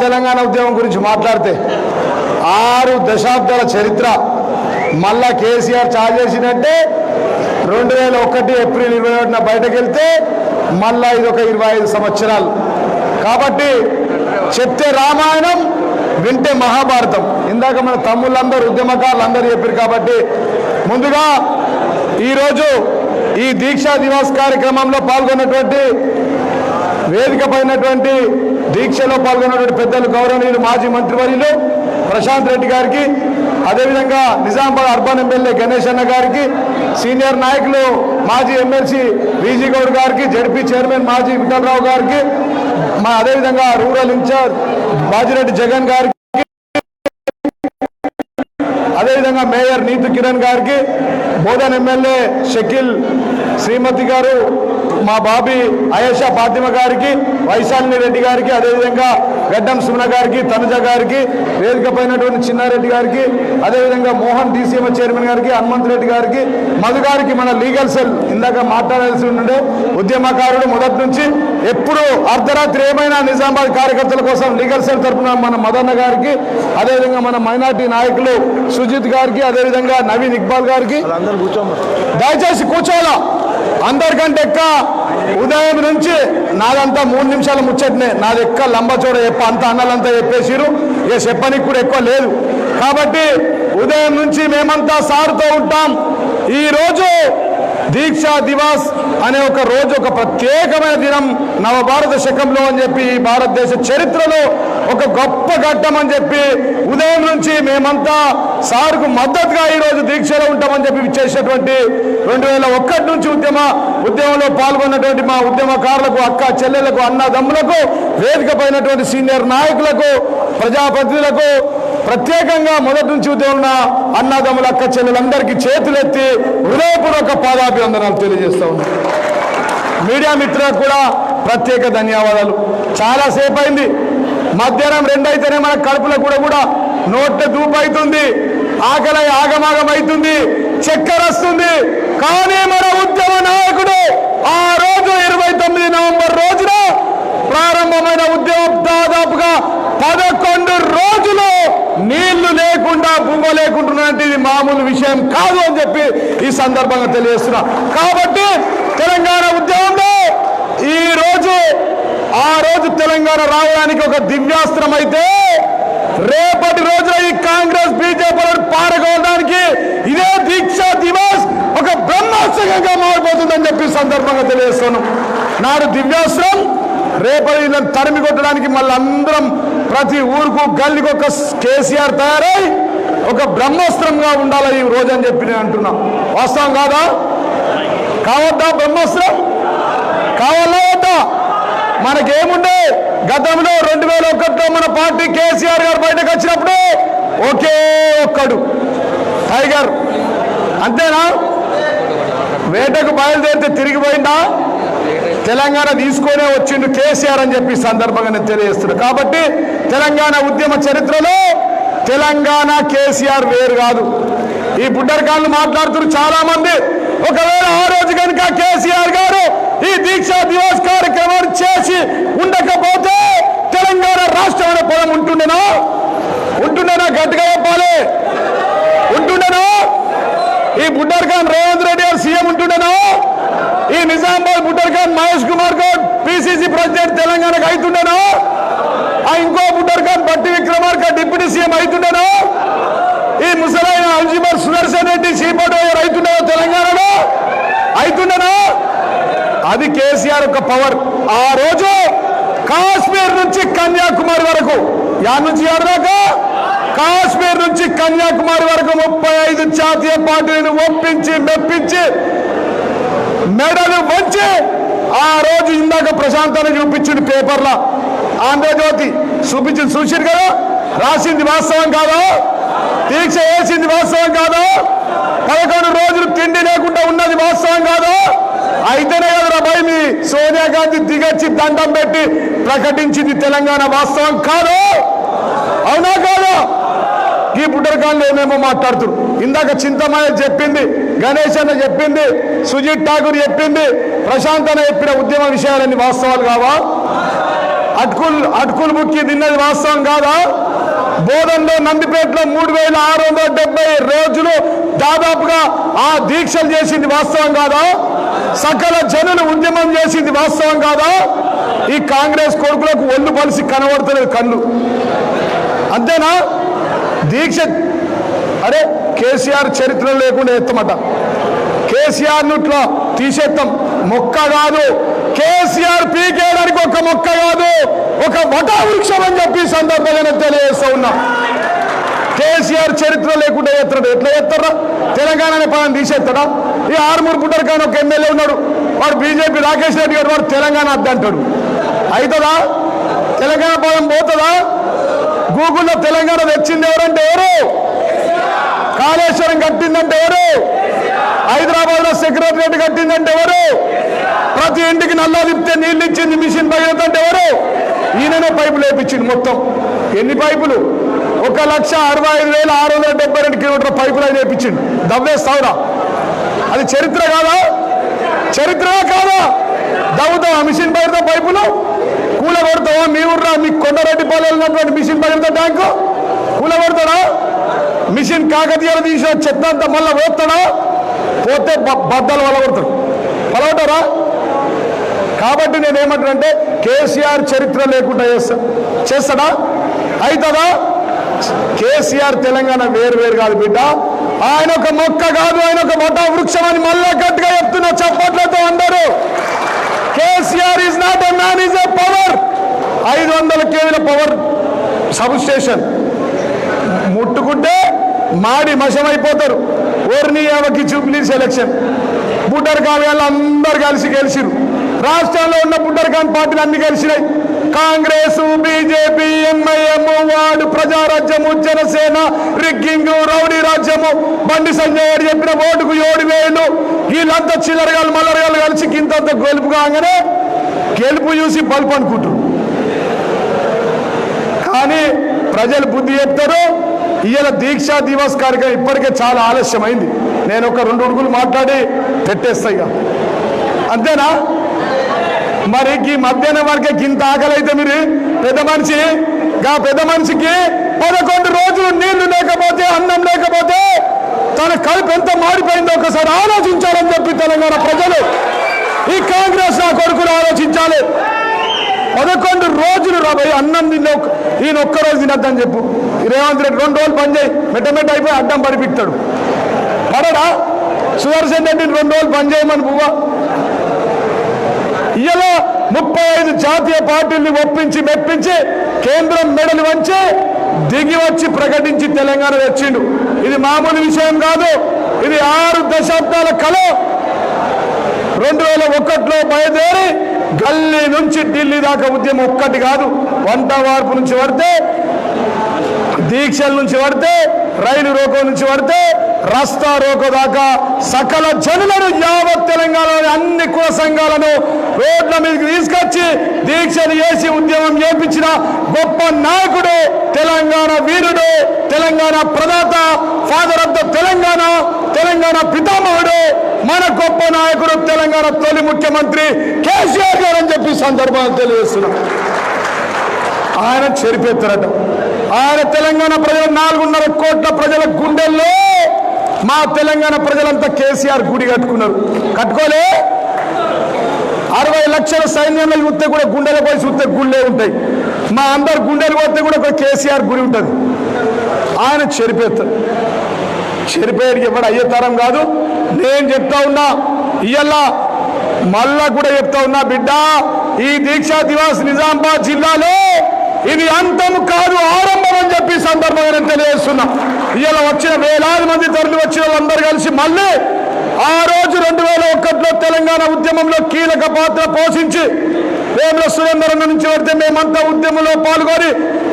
తెలంగాణ ఉద్యమం గురించి మాట్లాడితే ఆరు దశాబ్దాల చరిత్ర మళ్ళా కేసీఆర్ చాలు చేసినట్టే రెండు వేల ఒకటి ఏప్రిల్ ఇరవై ఒకటిన బయటకు వెళ్తే మళ్ళా ఇది ఒక ఇరవై ఐదు సంవత్సరాలు. కాబట్టి చెప్తే రామాయణం వింటే మహాభారతం. ఇందాక మన తమ్ముళ్ళందరూ ఉద్యమకారులు అందరూ చెప్పారు కాబట్టి ముందుగా ఈరోజు ఈ దీక్షా దివాస్ కార్యక్రమంలో పాల్గొన్నటువంటి వేదిక పైనటువంటి దీక్షలో పాల్గొన్నటువంటి పెద్దలు గౌరవనీయులు మాజీ మంత్రివర్యులు ప్రశాంత్ రెడ్డి గారికి అదేవిధంగా నిజామాబాద్ అర్బన్ ఎమ్మెల్యే గణేష్ అన్న గారికి సీనియర్ నాయకులు మాజీ ఎమ్మెల్సీ వీజీ గౌడ్ గారికి జడ్పీ చైర్మన్ మాజీ విఠలరావు గారికి మా అదేవిధంగా రూరల్ ఇన్ఛార్జ్ బాజిరెడ్డి జగన్ గారికి అదేవిధంగా మేయర్ నీతు కిరణ్ గారికి బోధన్ ఎమ్మెల్యే షకీల్ శ్రీమతి గారు మా బాబీ అయేషా ఫాతిమ గారికి వైశాలిని రెడ్డి గారికి అదేవిధంగా గడ్డం సుమన గారికి తనుజ గారికి వేదిక పైనటువంటి చిన్నారెడ్డి గారికి అదేవిధంగా మోహన్ డీసీఎం చైర్మన్ గారికి హనుమంత్ రెడ్డి గారికి మధు గారికి మన లీగల్ సెల్ ఇందాక మాట్లాడాల్సి ఉండే ఉద్యమకారుడు మొదటి నుంచి ఎప్పుడు అర్ధరాత్రి ఏమైనా నిజామాబాద్ కార్యకర్తల కోసం లీగల్ సెల్ తరపున మన మదన్న గారికి అదేవిధంగా మన మైనార్టీ నాయకులు సుజిత్ గారికి అదేవిధంగా నవీన్ ఇక్బాల్ గారికి. దయచేసి కూర్చోవాలా? అందరికంటే ఎక్క ఉదయం నుంచి నాదంతా మూడు నిమిషాల ముచ్చటనే. నాది ఎక్క లంబచోడ చెప్ప అంత అన్నలంతా చెప్పేసిరు ఇక చెప్పనికి కూడా ఎక్కువ లేదు. కాబట్టి ఉదయం నుంచి మేమంతా సారుతో ఉంటాం. ఈ రోజు దీక్షా దివాస్ అనే ఒక రోజు ఒక ప్రత్యేకమైన దినం నవభారత శకంలో అని చెప్పి ఈ భారతదేశ చరిత్రలో ఒక గొప్ప ఘట్టం అని చెప్పి ఉదయం నుంచి మేమంతా సార్కు మద్దతుగా ఈ రోజు దీక్షలో ఉంటామని చెప్పి చేసినటువంటి రెండు వేల ఒక్కటి నుంచి ఉద్యమ ఉద్యమంలో పాల్గొన్నటువంటి మా ఉద్యమకారులకు అక్క చెల్లెలకు అన్నదమ్ములకు వేదిక పైనటువంటి సీనియర్ నాయకులకు ప్రజాప్రతినిధులకు ప్రత్యేకంగా మొదటి నుంచి ఉద్యమం ఉన్న అన్నదమ్ముల అక్క చెల్లెలందరికీ చేతులెత్తి హృదయపూర్వక పాదాభివందనాలు తెలియజేస్తా ఉన్నాను మీడియా మిత్రులకు కూడా ప్రత్యేక ధన్యవాదాలు. చాలాసేపు అయింది మధ్యాహ్నం రెండైతేనే మన కడుపులో కూడా కూడా నోట్ల దూపు అవుతుంది ఆకలి ఆగమాగం అవుతుంది చక్కెర వస్తుంది. కానీ మన ఉద్యమ నాయకుడు ఆ రోజు ఇరవై తొమ్మిది నవంబర్ రోజున ప్రారంభమైన ఉద్యమం దాదాపుగా పదకొండు రోజులు నీళ్ళు లేకుండా భూమ లేకుంటున్నది ఇది మామూలు విషయం కాదు అని చెప్పి ఈ సందర్భంగా తెలియజేస్తున్నా. కాబట్టి తెలంగాణ ఉద్యమంలో ఈ రోజు ఆ రోజు తెలంగాణ రావడానికి ఒక దివ్యాస్త్రం అయితే రేపటి రోజున ఈ కాంగ్రెస్ బీజేపీ పారగొనడానికి ఇదే దీక్ష దివస్ ఒక బ్రహ్మాస్త్రంగా మారిపోతుందని చెప్పి సందర్భంగా తెలియజేస్తాను నాడు దివ్యాస్త్రం రేపటి తరిమి కొట్టడానికి మళ్ళీ అందరం ప్రతి ఊరుకు గల్లికి ఒక కేసీఆర్ తయారై ఒక బ్రహ్మాస్త్రంగా ఉండాలి ఈ రోజు అని చెప్పి నేను అంటున్నా. వాస్తవం కాదా? కావద్దా బ్రహ్మాస్త్రం కావాలా వద్దా? మనకేముండే? గతంలో రెండు వేల ఒకటిలో మన పార్టీ కేసీఆర్ గారు బయటకు వచ్చినప్పుడు ఒకే ఒక్కడు టైగర్. అంతేనా? వేటకు బయలుదేరితే తిరిగిపోయిందా? తెలంగాణ తీసుకొనే వచ్చిండు కేసీఆర్ అని చెప్పి సందర్భంగా నేను తెలియజేస్తున్నాడు కాబట్టి తెలంగాణ ఉద్యమ చరిత్రలో తెలంగాణ కేసీఆర్ వేరు కాదు. ఈ బుడ్డరకాళ్ళు మాట్లాడుతున్నారు చాలా మంది ఒకవేళ ఆ రోజు కనుక కేసీఆర్ గారు ఈ దీక్షా దివస్ కార్యక్రమాన్ని చేసి ఉండకపోతే తెలంగాణ రాష్ట్రమైన పొలం ఉంటుండేనా? ఉంటుండేనా గట్టిగా చెప్పాలి? ఉంటుండేనా? ఈ బుడ్డర్ ఖాన్ రేవంత్ రెడ్డి గారు సీఎం ఉంటుండేనా? ఈ నిజామాబాద్ బుడ్డర్ ఖాన్ మహేష్ కుమార్ గౌడ్ పిసిసి ప్రెసిడెంట్ తెలంగాణకు అవుతుండేనా ఆ ఇంకో బుడ్డర్ ఖాన్ బట్టి విక్రమార్క డిప్యూటీ సీఎం అవుతుండేనా ఈ ముసలైన అల్జిమర్ సుదర్శన్ రెడ్డి సీపోటు గారు తెలంగాణలో? అవుతుండనా అది కేసీఆర్ యొక్క పవర్. ఆ రోజు కాశ్మీర్ నుంచి కన్యాకుమారి వరకు. యా నుంచి యాడ దాకా? కాశ్మీర్ నుంచి కన్యాకుమారి వరకు ముప్పై ఐదు జాతీయ పార్టీలను ఒప్పించి మెప్పించి మెడలు వంచి ఆ రోజు ఇందాక ప్రశాంతాన్ని చూపించింది పేపర్లో. ఆంధ్రజ్యోతి చూపించింది చూసింది కదా? రాసింది వాస్తవం కాదా? దీక్ష వేసింది వాస్తవం కాదా. పదకొండు రోజులు తిండి లేకుండా ఉన్నది వాస్తవం కాదా. అయితేనే కదరా భయ మీ సోనియా గాంధీ దిగచ్చి దండం పెట్టి ప్రకటించింది తెలంగాణ వాస్తవం కాదు. అవునా కాదా? ఈ బుడ్డరకాళ్ళు ఏమేమో మాట్లాడుతున్నారు. ఇందాక చింతమయ్య చెప్పింది గణేష్ అన్న చెప్పింది సుజిత్ ఠాకూర్ చెప్పింది ప్రశాంత్ అన్న చెప్పిన ఉద్యమ విషయాలన్నీ వాస్తవాలు కావా? అటుకులు అటుకులు ముక్కి తిన్నది వాస్తవం కాదా? బోధంలో నందిపేటలో మూడు వేల ఆరు వందల డెబ్బై రోజులు దాదాపుగా ఆ దీక్షలు చేసింది వాస్తవం కాదా? సకల జనులు ఉద్యమం చేసింది వాస్తవం కాదా? ఈ కాంగ్రెస్ కొడుకులకు ఒళ్ళు పలిసి కనబడతలేదు కళ్ళు. అంతేనా? దీక్ష అరే కేసీఆర్ చరిత్ర లేకుండా ఎత్తమట. కేసీఆర్ నుట్లా తీసేస్తాం మొక్క కాదు. కేసీఆర్ పీకేయడానికి ఒక మొక్క కాదు. ఒక వటా వృక్షం అని చెప్పి సందర్భంగా తెలియజేస్తూ తెలియజేస్తా ఉన్నా. కేసీఆర్ చరిత్ర లేకుండా ఎత్తడు. ఎట్లా ఎత్తారా తెలంగాణ అనే పదం తీసేస్తాడా ఈ ఆరుమూరు పుట్టారు కానీ ఒక ఎమ్మెల్యే ఉన్నాడు. వాడు బీజేపీ రాకేష్ రెడ్డి గారు వాడు తెలంగాణ అద్దంటాడు అవుతుందా తెలంగాణ పదం పోతుందా? గూగుల్లో తెలంగాణ తెచ్చింది ఎవరంటే ఎవరు? కాళేశ్వరం కట్టిందంటే ఎవరు? హైదరాబాద్లో సెక్రటరియట్ కట్టిందంటే ఎవరు? ప్రతి ఇంటికి నల్లా తిప్పితే నీళ్ళు ఇచ్చింది మిషన్ పగిలిందంటే ఎవరు? ఈయననే పైపులు వేపించింది మొత్తం. ఎన్ని పైపులు? ఒక లక్ష అరవై ఐదు వేల ఆరు వందల డెబ్బై రెండు కిలోమీటర్ పైపులు ఆయన వేపించింది దవ్వేస్తావురా. అది చరిత్ర కాదా? చరిత్ర కాదా? దవ్వుతావా మిషన్ పైరుతో పైపులు? కూల కొడతావా మీ ఊర్రా మీ కొండరెడ్డిపాలెం వెళ్ళినటువంటి మిషన్ పగిలితే ట్యాంకు? కూల కొడతాడా మిషన్ కాకతీయాలు తీసిన చెత్త అంతా మళ్ళీ పోతాడా? పోతే బద్దలు వల్ల కొడతాడు పలవటారా కాబట్టి నేనేమంటానంటే కేసీఆర్ చరిత్ర లేకుండా చేస్తా. చేస్తాడా? అవుతుందా కేసీఆర్ తెలంగాణ వేరు వేరు కాదు బిడ్డ. ఆయన ఒక మొక్క కాదు ఆయన ఒక మొట్ట వృక్షం అని మళ్ళా గట్టిగా చెప్తున్నా చప్పట్లతో అందరూ. KCR is not a man is a power ఐదు వందల కేవీల పవర్ సబ్ స్టేషన్ ముట్టుకుంటే మాడి మశమైపోతారు ఓర్ని ఎవరికి చూపిలీ సెలక్షన్ బుటర్ కావ్యాలు అందరు కలిసి గెలిచిరు రాష్ట్రంలో ఉన్న బుడ్డర్ ఖాన్ పార్టీలు అన్ని కలిసినాయి. కాంగ్రెస్ బీజేపీ ఎంఐఎం వాడు ప్రజారాజ్యము జనసేన రిగ్గింగ్ రౌడీ రాజ్యము. బండి సంజయ్ గారు చెప్పిన ఓటుకు ఏడు వేలు. వీళ్ళంతా చిల్లరగాలు మల్లరగాలు కలిసి కింతంత గెలుపు కాగానే గెలుపు చూసి బల్పు అనుకుంటారు కానీ ప్రజలు బుద్ధి చెప్తారు ఇవాళ దీక్షా దివస్ కార్యక్రమం ఇప్పటికే చాలా ఆలస్యమైంది. నేను ఒక రెండు ఉడుగులు మాట్లాడి పెట్టేస్తాయి అంతేనా? మరి ఈ మధ్యాహ్నం వరకే గింత ఆకలైతే మీరు? పెద్ద మనిషి. గా పెద్ద మనిషికి పదకొండు రోజులు నీళ్ళు లేకపోతే అన్నం లేకపోతే తన కడుపు ఎంత మారిపోయిందో ఒకసారి ఆలోచించాలని చెప్పి తెలంగాణ ప్రజలు ఈ కాంగ్రెస్ నా కొడుకులు ఆలోచించాలి. పదకొండు రోజులు రాబోయే అన్నం తిన్న ఈయన ఒక్కరోజు తినద్దని చెప్పు. రేవంత్ రెడ్డి రెండు రోజులు పనిచేయి మెట్ట మెట్ట అయిపోయి అడ్డం పడిపిస్తాడు. పడడా సుదర్శన్ రెడ్డిని రెండు రోజులు పనిచేయమని పువ్వా ఇలా ముప్పై ఐదు జాతీయ పార్టీల్ని ఒప్పించి మెప్పించి కేంద్రం మెడలు వంచి దిగి వచ్చి ప్రకటించి తెలంగాణ తెచ్చిండు. ఇది మామూలు విషయం కాదు. ఇది ఆరు దశాబ్దాల కళ. రెండు వేల ఒకటిలో బయలుదేరి గల్లీ నుంచి ఢిల్లీ దాకా ఉద్యమం ఒక్కటి కాదు. వంట వార్పు నుంచి పడితే దీక్షల నుంచి పడితే రైలు రోకో నుంచి పడితే రస్తా రోకో దాకా సకల జనులను యావత్ తెలంగాణలోని అన్ని కుల సంఘాలను రోడ్ల మీదకి తీసుకొచ్చి దీక్షలు చేసి ఉద్యమం చేపించిన గొప్ప నాయకుడు తెలంగాణ వీరుడు తెలంగాణ ప్రదాత father of the Telangana Telangana పితామహుడు మన గొప్ప నాయకుడు తెలంగాణ తొలి ముఖ్యమంత్రి కేసీఆర్ గారు అని చెప్పి సందర్భాన్ని తెలియజేస్తున్నాం. ఆయన చెరిపెత్తారట. ఆయన తెలంగాణ ప్రజల నాలుగున్నర కోట్ల ప్రజల గుండెల్లో మా తెలంగాణ ప్రజలంతా కేసీఆర్ గుడి కట్టుకున్నారు. కట్టుకోలే? అరవై లక్షల సైన్యంలో చూస్తే కూడా గుండెల పోయి చూస్తే గుళ్ళే ఉంటాయి. మా అందరు గుండెలు పోతే కూడా ఒక కేసీఆర్ గుడి ఉంటుంది. ఆయన చెరిపేస్తారు చెరిపేయడికి ఎవడు అయ్యే తరం కాదు. నేను చెప్తా ఉన్నా ఇయ్యాల మళ్ళా కూడా చెప్తా ఉన్నా బిడ్డ ఈ దీక్షా దివాస్ నిజామాబాద్ జిల్లాలో ఇది అంతం కాదు ఆరంభం అని చెప్పి సందర్భంగా నేను తెలియజేస్తున్నా. ఇవాళ వచ్చిన వేలాది మంది తరలి వచ్చిన వాళ్ళందరూ కలిసి మళ్ళీ ఆ రోజు రెండు వేల ఒకటిలో తెలంగాణ ఉద్యమంలో కీలక పాత్ర పోషించి వేముల సురేందర్ నుంచి పడితే మేమంతా ఉద్యమంలో పాల్గొని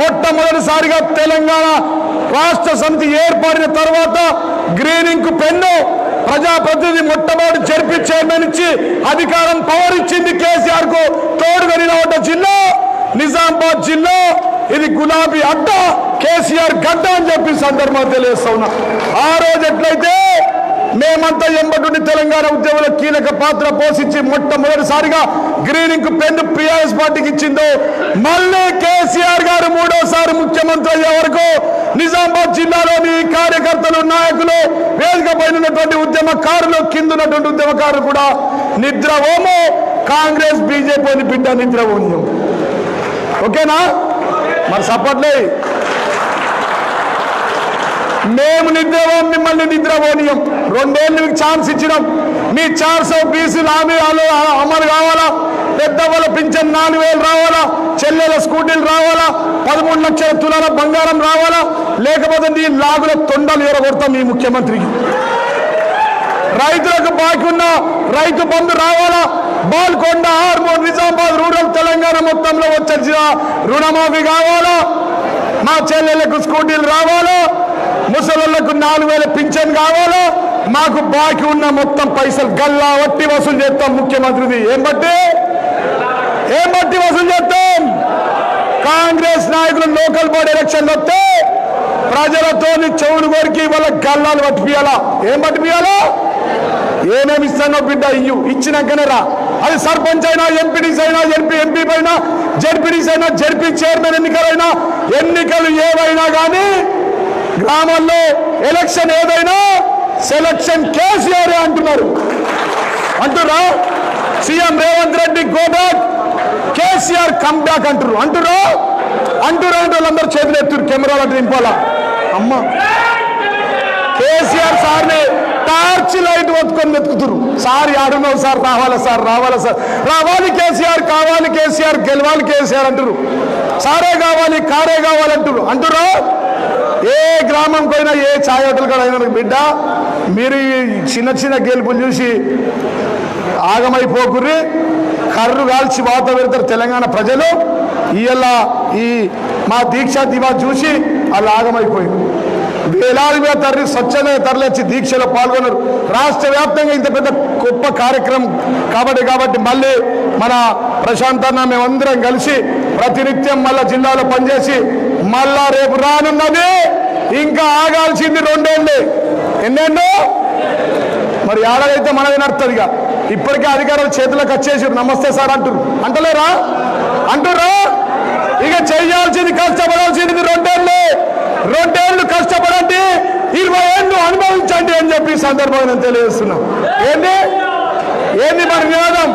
మొట్టమొదటిసారిగా తెలంగాణ రాష్ట్ర సమితి ఏర్పడిన తర్వాత గ్రీనింగ్ పెన్ను ప్రజాప్రతినిధి మొట్టమొదటి జరిపి చైర్మన్ ఇచ్చి అధికారం పవర్ ఇచ్చింది కేసీఆర్కు తోడుగా నిలబడ్డ జిల్లా నిజామాబాద్ జిల్లా ఇది గులాబీ అడ్డ కేసీఆర్ గడ్డ అని చెప్పి సందర్భంగా తెలియజేస్తా ఉన్నా. ఆ రోజు ఎట్లయితే మేమంతా ఎంబటుండి తెలంగాణ ఉద్యమంలో కీలక పాత్ర పోషించి మొట్టమొదటిసారిగా గ్రీనింగ్ పెన్ను పిఆర్ఎస్ పార్టీకి ఇచ్చిందో మళ్ళీ కేసీఆర్ గారు మూడోసారి ముఖ్యమంత్రి అయ్యే వరకు నిజామాబాద్ జిల్లాలోని కార్యకర్తలు నాయకులు వేదిక పైన ఉద్యమకారులు కింద ఉన్నటువంటి ఉద్యమకారులు కూడా నిద్ర ఓము కాంగ్రెస్ బీజేపీ బిడ్డ నిద్రవోనియం ఓకేనా? మరి సపోర్ట్లే మేము నిద్రపోం మిమ్మల్ని నిద్రపోనీయం. రెండేళ్ళు మీకు ఛాన్స్ ఇచ్చినాం. మీ ఛాన్స్ బీసీ బీసీలు హామీ అమలు కావాలా? పెద్ద వాళ్ళ పింఛన్ నాలుగు వేలు రావాలా? చెల్లెల స్కూటీలు రావాలా? పదమూడు లక్షల తులాల బంగారం రావాలా? లేకపోతే నీ లాగుల తొండలు ఎరగొడతాం మీ ముఖ్యమంత్రికి. రైతులకు బాకీ ఉన్న రైతు బంధు రావాలా? బాల్కొండ హార్మోన్ నిజామాబాద్ రూరల్ తెలంగాణ మొత్తంలో వచ్చేసిన రుణమాఫీ కావాలా? మా చెల్లెళ్ళకు స్కూటీలు రావాలా? ముసలోళ్ళకు నాలుగు వేల పింఛన్ కావాలా? మాకు బాకీ ఉన్న మొత్తం పైసలు గల్లా వట్టి వసూలు చేస్తాం ముఖ్యమంత్రిది ఏం బట్టి? ఏం బట్టి వసూలు చేస్తాం? కాంగ్రెస్ నాయకులు లోకల్ బోర్డు ఎలక్షన్లు వస్తే ప్రజలతో చెవులు కొరికి వాళ్ళ గల్లాలు పట్టిపియాలా ఏం పట్టిపియాలా ఏమేమి ఇస్తానో బిడ్డ ఇయ్యు. ఇచ్చినాకనే రా. అది సర్పంచ్ అయినా ఎంపీడీస్ అయినా ఎంపీ ఎంపీ అయినా జడ్పీడీస్ అయినా జడ్పీ చైర్మన్ ఎన్నికలైనా ఎన్నికలు ఏవైనా కానీ గ్రామాల్లో ఎలక్షన్ ఏదైనా సెలక్షన్ కేసీఆర్ అంటున్నారు. అంటురా CM Revanth Reddy go back KCR come back అంటారు అంటురా అంటురా అంటే వాళ్ళందరూ చేతులు ఎత్తురు కెమెరాలు అంటే నింపాలా అమ్మ కేసీఆర్ సార్ని టార్చ్ లైట్ పట్టుకొని వెతుకుతురు. సార్ ఆడున్నావు సార్ రావాలా సార్ రావాలా సార్? రావాలి కేసీఆర్ కావాలి కేసీఆర్ గెలవాలి కేసీఆర్ అంటారు. సారే కావాలి కారే కావాలి అంటారు. అంటురా ఏ గ్రామం పోయినా ఏ ఛాయ్ హోటల్ కూడా అయినా బిడ్డ మీరు ఈ చిన్న చిన్న గెలుపులు చూసి ఆగమైపోకుర్రి. కర్రు కాల్చి వాత పెడతారు తెలంగాణ ప్రజలు. ఇవాళ ఈ మా దీక్ష దివా చూసి వాళ్ళు ఆగమైపోయారు వేలాది మీద తరలి స్వచ్ఛంద తరలిచ్చి దీక్షలో పాల్గొన్నారు. రాష్ట్ర వ్యాప్తంగా ఇంత పెద్ద గొప్ప కార్యక్రమం కాబట్టి కాబట్టి మళ్ళీ మన ప్రశాంత్ అన్న మేమందరం కలిసి ప్రతినిత్యం మళ్ళా జిల్లాలో పనిచేసి మళ్ళా రేపు రానున్నది ఇంకా ఆగాల్సింది రెండేళ్ళు. ఎన్నేళ్ళు? మరి ఏడాదైతే మనది నడుతుంది ఇక. ఇప్పటికే అధికారులు చేతులకు వచ్చేసారు నమస్తే సార్ అంటారు అంటలేరా? అంటురా ఇక చేయాల్సింది కష్టపడాల్సింది రెండేళ్ళు. రెండేళ్ళు కష్టపడండి ఇరవై ఏళ్ళు అనుభవించండి అని చెప్పి సందర్భంగా తెలియజేస్తున్నాం. ఏంటి ఏంది మరి నినాదం?